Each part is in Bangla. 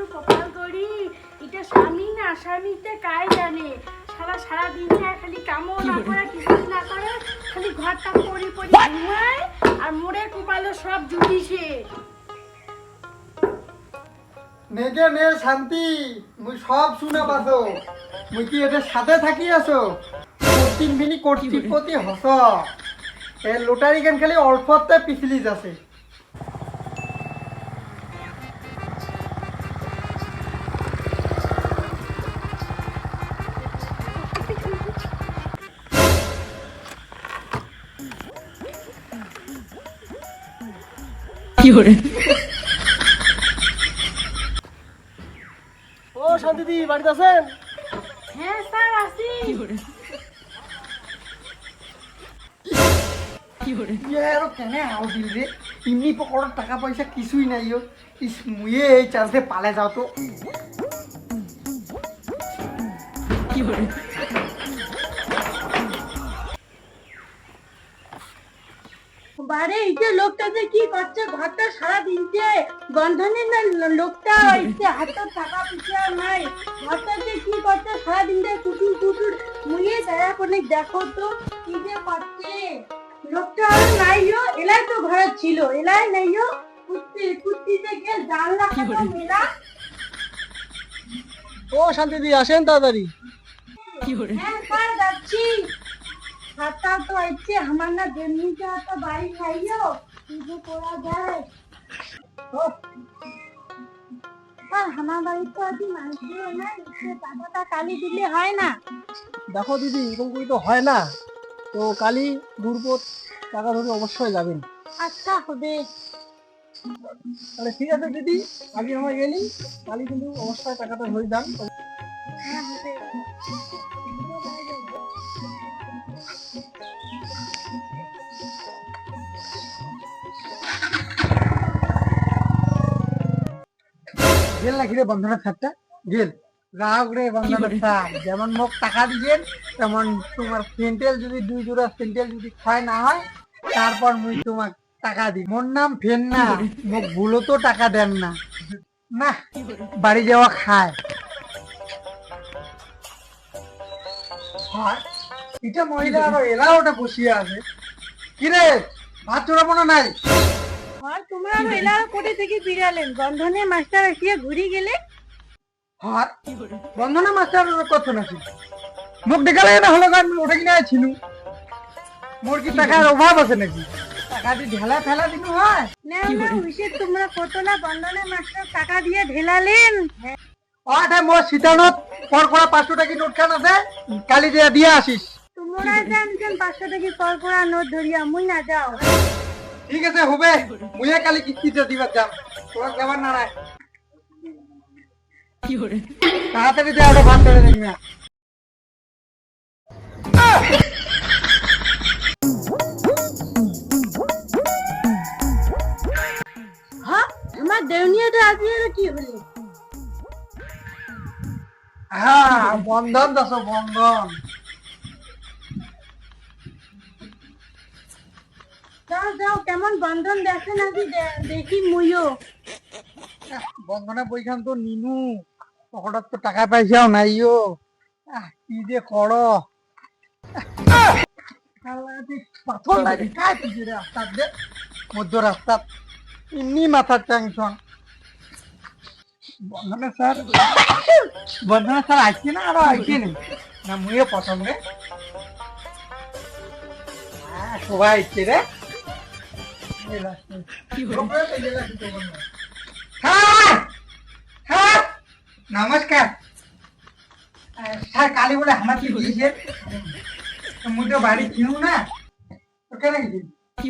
একটু কপাল করি। এটা স্বামী না স্বামীতে কাই জানে? সারা সারা দিন খালি কামও না করে কিছু না করে, খালি ঘরটা পরি পরি ঘুমায় আর মোড়ে কপালে সব জুটিছে। নেগে নে, শান্তি, মুই সব শুনে পাছো মুই কি এদের সাথে থাকি আছো? কর্তিন ভিনি কর্তৃপতি হস এ লোটারি গান খালি অল্পতে পিছলি যাচ্ছে। ও শান্তিদি বাড়িতে আছেন? হ্যাঁ স্যার পকড়ার টাকা পয়সা কিছুই নাই ও। ইস মুয়ে এই চান্সে পালে যাও তো। বারে এই যে লোকটা যে কি করছে ঘরটা সারা দিন যে বন্ধনের না লোকটা এসে হাতে টাকা নাই। ঘরটা যে কি করছে সারা দিন যে করে দেখো তো কি যে করছে। লোকটা নাইও এলাই তো ঘরে ছিল এলাই নাইও কুত্তি কুত্তি থেকে জানলা মেলা। ও শান্তিদি আসেন তাড়াতাড়ি। হ্যাঁ স্যার যাচ্ছি। হাতটা তো আইছে আমার না যেমনিতে হাতটা বাড়ি খাইও কি যে করা যায়। আর আমার বাড়িতে তো মাইকেও নাই সে টাকাটা কালি দিলে হয় না। দেখো দিদি এরকম করে তো হয় না। তো কালি দুর্বোধ টাকা ধরে অবশ্যই যাবেন। আচ্ছা হবে। তাহলে ঠিক আছে দিদি আগে আমরা গেলি কালি কিন্তু অবশ্যই টাকাটা ধরে যান। হ্যাঁ হবে। গেল নাকি রে বন্ধনের রাগ রে বন্ধনের যেমন মোক টাকা দিবেন তেমন তোমার সেন্টেল যদি দুই জোড়া সেন্টেল যদি ক্ষয় না হয় তারপর মুই তোমাক টাকা দিই মোর নাম ফেন না মোক ভুলো তো টাকা দেন না। না বাড়ি যাওয়া খায়। এটা মহিলা আরও এরা ওটা বসিয়ে আছে। কিরে ভাত চড়াবো না নাই? আর তোমরা এলা কোটে থেকে বিড়ালেন বন্ধনে মাস্টার আসিয়া ঘুরি গেলে। হাত বন্ধনা মাস্টার কত নাকি? মুখ দেখালে না হলো গান ওটা কিনে ছিল মোর কি টাকার অভাব আছে নাকি? টাকা দিয়ে ঢেলা ফেলা দিন হয়। না না হইছে তোমরা কতলা বন্ধনে মাস্টার টাকা দিয়ে ঢেলালেন। ওটা মোর শীতানত পর করা পাঁচশো টাকি নোট খান আছে। কালি দিয়ে দিয়ে আসিস। তোমরা জানছেন পাঁচশো টাকা কর করা নোট ধরিয়া মুই না যাও। ঠিক আছে হবে। মুয়ে কালি কিস্তিতে দিবার যাম। তোমার যাবার না রায়। তাড়াতাড়ি দিয়ে ওটা ভাত করে দেখবি না হ্যাঁ আমার দেউনিয়াটা আসিয়ে কি হলো? হ্যাঁ বন্ধন দশ বন্ধন। যাও যাও কেমন বন্ধন দেখে নাকি দে- দেখি মুইও বন্ধনে বইখান তো নিনু হঠাৎ তো টাকা পয়সাও নাই ও আহ, কি যে কর। পাথর লাগে কায় পিছিয়ে রাস্তার দে মধ্য রাস্তার এমনি মাথার টেনশন বন্ধনে স্যার বন্ধনে স্যার আসছে না আরও আসছে নি? না মুয়ে প্রথম রে। হ্যাঁ, সবাই আসছে রে। নমস্কার স্যার কালী বলে আমার কি হয়েছে? মুই তো বাড়ি ছিল না তো কেন কিস্তি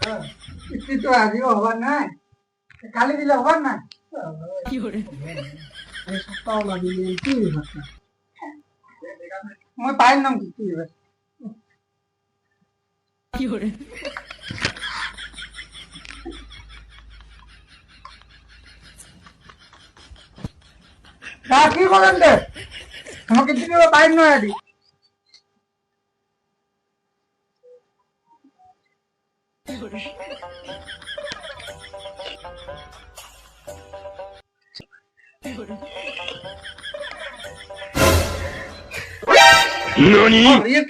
হ্যাঁ, কিস্তি তো আজও হবার নাই কালি দিলে হবার না এই সপ্তাহ লাগিলে কি মই পাইল নাম কিস্তি এবার কি করেন দে আমাকে দিলে বাইর নয় আদি ইয়ে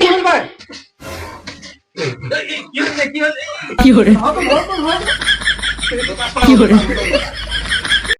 কি করে কি hore